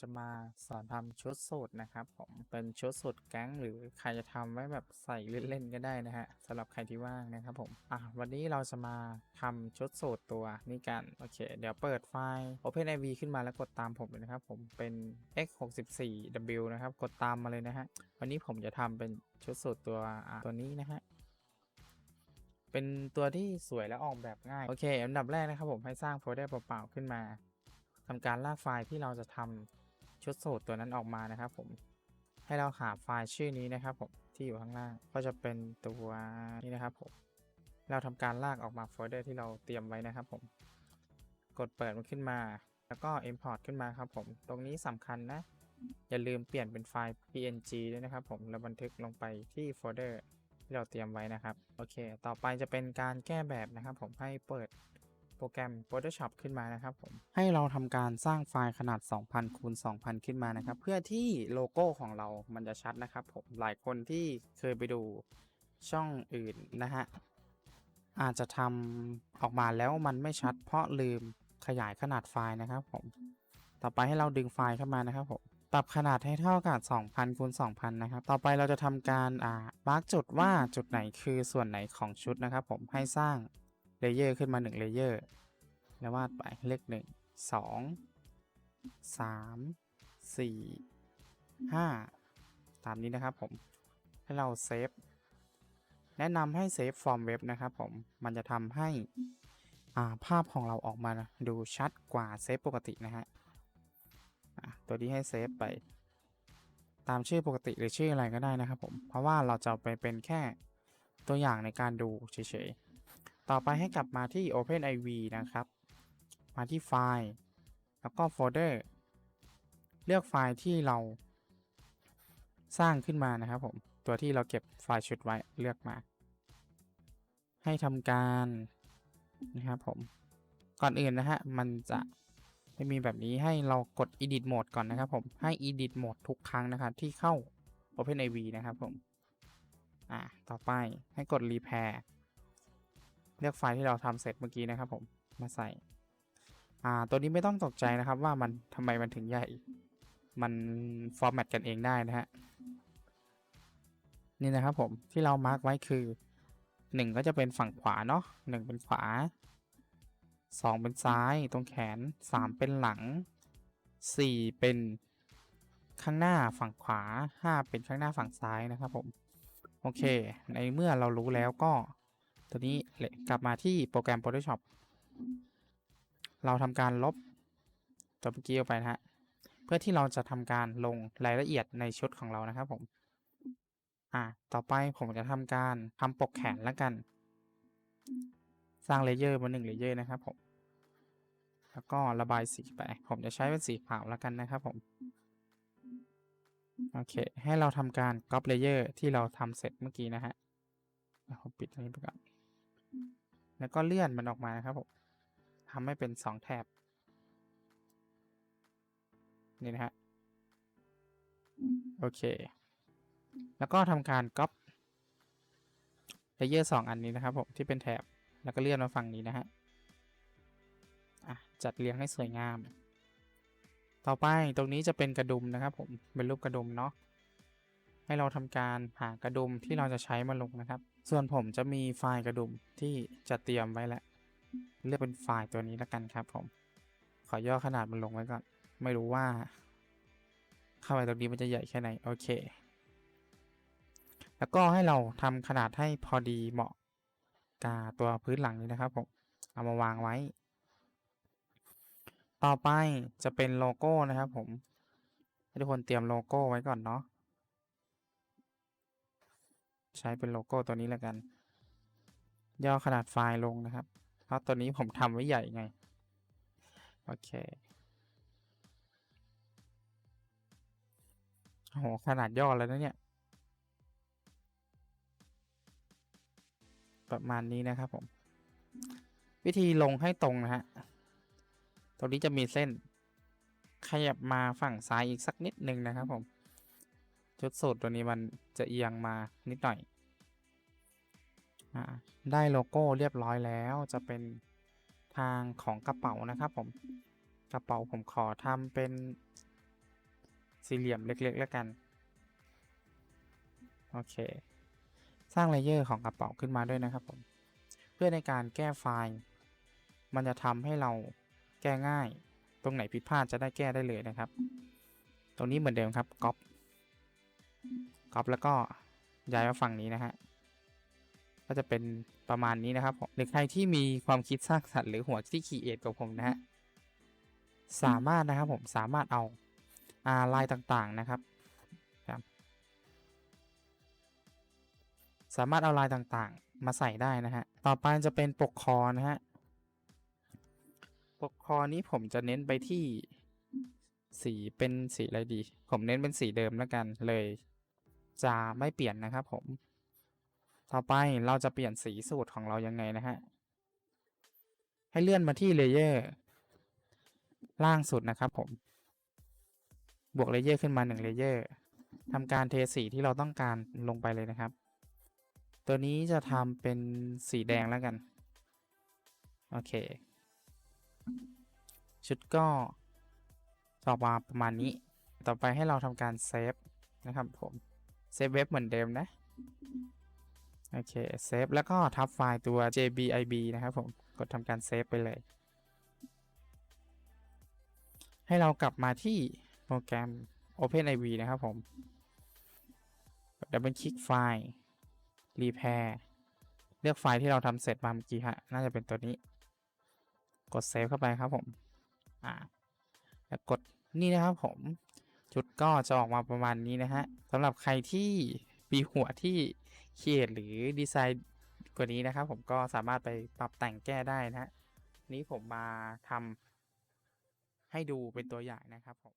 จะมาสอนทำชุดสูตรนะครับผมเป็นชุดสูตรแก๊งหรือใครจะทำไว้แบบใส่เล่นๆก็ได้นะฮะสำหรับใครที่ว่างนะครับผมอะวันนี้เราจะมาทำชุดสูตรตัวนี้กันโอเค เดี๋ยวเปิดไฟล์ OpenIV ขึ้นมาแล้วกดตามผมเลยนะครับผมเป็น x64w นะครับกดตามมาเลยนะฮะวันนี้ผมจะทำเป็นชุดสูตรตัวตัวนี้นะฮะเป็นตัวที่สวยและออกแบบง่าย โอเค อันดับแรกนะครับผมให้สร้างโฟลเดอร์เปล่าๆขึ้นมาทำการลากไฟล์ที่เราจะทำ ชุดสูตรตัวนั้นออกมานะครับผมให้เราหาไฟล์ชื่อนี้นะครับผมที่อยู่ข้างล่างก็จะเป็นตัวนี้นะครับผมเราทำการลากออกมาโฟลเดอร์ที่เราเตรียมไว้นะครับผมกดเปิดมันขึ้นมา แล้วก็ Import ขึ้นมาครับผมตรงนี้สำคัญนะ อย่าลืมเปลี่ยนเป็นไฟล์ png ด้วยนะครับผมแล้วบันทึกลงไปที่โฟลเดอร์ที่เราเตรียมไว้นะครับโอเค ต่อไปจะเป็นการแก้แบบนะครับผมให้เปิด โปรแกรม Photoshop ขึ้นมานะครับผมให้เราทำการสร้างไฟล์ขนาด 2,000คูณ2,000 ขึ้นมานะครับ เพื่อที่โลโก้ของเรามันจะชัดนะครับผมหลายคนที่เคยไปดูช่องอื่นนะฮะอาจจะทำออกมาแล้วมันไม่ชัด เพราะลืมขยายขนาดไฟล์นะครับผมต่อไปให้เราดึงไฟล์เข้ามานะครับผมปรับขนาดให้เท่ากับ 2,000คูณ2,000 นะครับ ต่อไปเราจะทำการอ่ามาร์กจุดว่าจุดไหนคือส่วนไหนของชุดนะครับผมให้สร้าง เลเยอร์ขึ้นมา1เลเยอร์แล้ววาดไปเลข1 2 3 4 5ตามนี้นะครับผมให้เราเซฟแนะนำให้เซฟฟอร์มเว็บนะครับผมมันจะทำให้อ่าภาพของเราออกมาดูชัดกว่าเซฟปกตินะฮะอะตัวนี้ให้เซฟไป ตามชื่อปกติหรือชื่ออะไรก็ได้นะครับผมเพราะว่าเราจะไปเป็นแค่ตัวอย่างในการดูเฉยๆ ต่อไปให้กลับมาที่ OpenIV นะครับ มาที่ไฟล์ แล้วก็โฟลเดอร์ เลือกไฟล์ที่เราสร้างขึ้นมานะครับผม ตัวที่เราเก็บไฟล์ชุดไว้เลือกมา ให้ทำการนะครับผม ก่อนอื่นนะฮะ มันจะจะมีแบบนี้ให้เรากด edit mode ก่อนนะครับผม ให้ edit mode ทุกครั้งนะครับที่เข้า OpenIV นะครับผม อ่า ต่อไปให้กด repair เลือกไฟล์ที่เราทำเสร็จเมื่อกี้นะครับผมมาใส่ อ่า ตัวนี้ไม่ต้องตกใจนะครับ ว่ามันทำไมมันถึงใหญ่ มันฟอร์แมตกันเองได้นะฮะนี่นะครับผมที่เรามาร์กไว้คือ 1 ก็จะเป็นฝั่งขวาเนาะ1เป็นขวา 2 เป็นซ้ายตรงแขน 3 เป็นหลัง 4 เป็นข้างหน้าฝั่งขวา 5 เป็นข้างหน้าฝั่งซ้ายนะครับผม โอเค ในเมื่อเรารู้แล้วก็ ตัวนี้กลับมาที่โปรแกรม Photoshop เราทำการลบตัวเมื่อกี้ออกไปนะฮะ เพื่อที่เราจะทำการลงรายละเอียดในชุดของเรานะครับผม อะต่อไปผมจะทำการทำปกแขนแล้วกัน สร้างเลเยอร์มาหนึ่งเลเยอร์นะครับผม แล้วก็ระบายสีไป ผมจะใช้เป็นสีขาวแล้วกันนะครับผม โอเค ให้เราทำการก๊อปเลเยอร์ที่เราทำเสร็จเมื่อกี้นะฮะผมปิดอันนี้ไปก่อน แล้วก็เลื่อนมันออกมานะครับผมทำให้เป็นสองแถบ นี่นะฮะ โอเค แล้วก็ทำการก๊อปเลเยอร์สองอันนี้นะครับผม ที่เป็นแถบ แล้วก็เลื่อนมาฝั่งนี้นะฮะอะจัดเรียงให้สวยงาม ต่อไปตรงนี้จะเป็นกระดุมนะครับผม เป็นรูปกระดุมเนาะ ให้เราทำการหากระดุมที่เราจะใช้มาลงนะครับ ส่วนผมจะมีไฟล์กระดุมที่จะเตรียมไว้แล้วเลือกเป็นไฟล์ตัวนี้แล้วกันครับผม ขอย่อขนาดมันลงไว้ก่อน ไม่รู้ว่า เข้าไปตรงนี้มันจะใหญ่แค่ไหน โอเค แล้วก็ให้เราทำขนาดให้พอดีเหมาะกับตัวพื้นหลังนี้นะครับผม เอามาวางไว้ ต่อไปจะเป็นโลโก้นะครับผม ให้ทุกคนเตรียมโลโก้ไว้ก่อนเนาะ ใช้เป็นโลโก้ตัวนี้แล้วกัน ย่อขนาดไฟล์ลงนะครับ เพราะตัวนี้ผมทำไว้ใหญ่ไง โอเคโอ้โหขนาดย่อแล้วนะเนี่ย ประมาณนี้นะครับผม วิธีลงให้ตรงนะฮะ ตรงนี้จะมีเส้น ขยับมาฝั่งซ้ายอีกสักนิดนึงนะครับผม ชุดสูตรตัวนี้มันจะเอียงมานิดหน่อยอได้โลโก้เรียบร้อยแล้วจะเป็นทางของกระเป๋านะครับผมกระเป๋าผมขอทำเป็นสี่เหลี่ยมเล็ก ๆ แล้วกัน โอเค สร้างเลเยอร์ของกระเป๋าขึ้นมาด้วยนะครับผม เพื่อในการแก้ไฟล์ มันจะทำให้เราแก้ง่าย ตรงไหนผิดพลาดจะได้แก้ได้เลยนะครับ ตรงนี้เหมือนเดิมครับก๊อป ก๊อปแล้วก็ย้ายมาฝั่งนี้นะฮะก็จะเป็นประมาณนี้นะครับผมหรือใครที่มีความคิดสร้างสรรค์หรือหัวที่คีเอทกับผมนะฮะสามารถนะครับผมสามารถเอาอาลายต่างๆนะครับครับสามารถเอาลายต่างๆ มาใส่ได้นะฮะต่อไปจะเป็นปกคอนะฮะปกคอนี้ผมจะเน้นไปที่สีเป็นสีอะไรดี ผมเน้นเป็นสีเดิมแล้วกันเลย จะไม่เปลี่ยนนะครับผม ต่อไปเราจะเปลี่ยนสีสูตรของเรายังไงนะฮะ ให้เลื่อนมาที่เลเยอร์ล่างสุดนะครับผม บวกเลเยอร์ขึ้นมา1เลเยอร์ทำการเทสีที่เราต้องการลงไปเลยนะครับ ตัวนี้จะทำเป็นสีแดงแล้วกัน โอเค ชุดก็จะออกมาประมาณนี้ ต่อไปให้เราทำการเซฟนะครับผม เซฟเว็บเหมือนเดิมนะ โอเค เซฟ แล้วก็ทับไฟล์ตัว jbib นะครับผม กดทำการเซฟไปเลย ให้เรากลับมาที่โปรแกรม OpenIV นะครับผม ดับเบิลคลิกไฟล์ Repair เลือกไฟล์ที่เราทำเสร็จมาเมื่อกี้ฮะ น่าจะเป็นตัวนี้ กดเซฟเข้าไปครับผม อ่า แล้วกดนี่นะครับผม ชุดก็จะออกมาประมาณนี้นะฮะสำหรับใครที่มีหัวที่เขียนหรือดีไซน์กว่านี้นะครับ ผมก็สามารถไปปรับแต่งแก้ได้นะฮะนี้ผมมาทำให้ดูเป็นตัวอย่างนะครับผม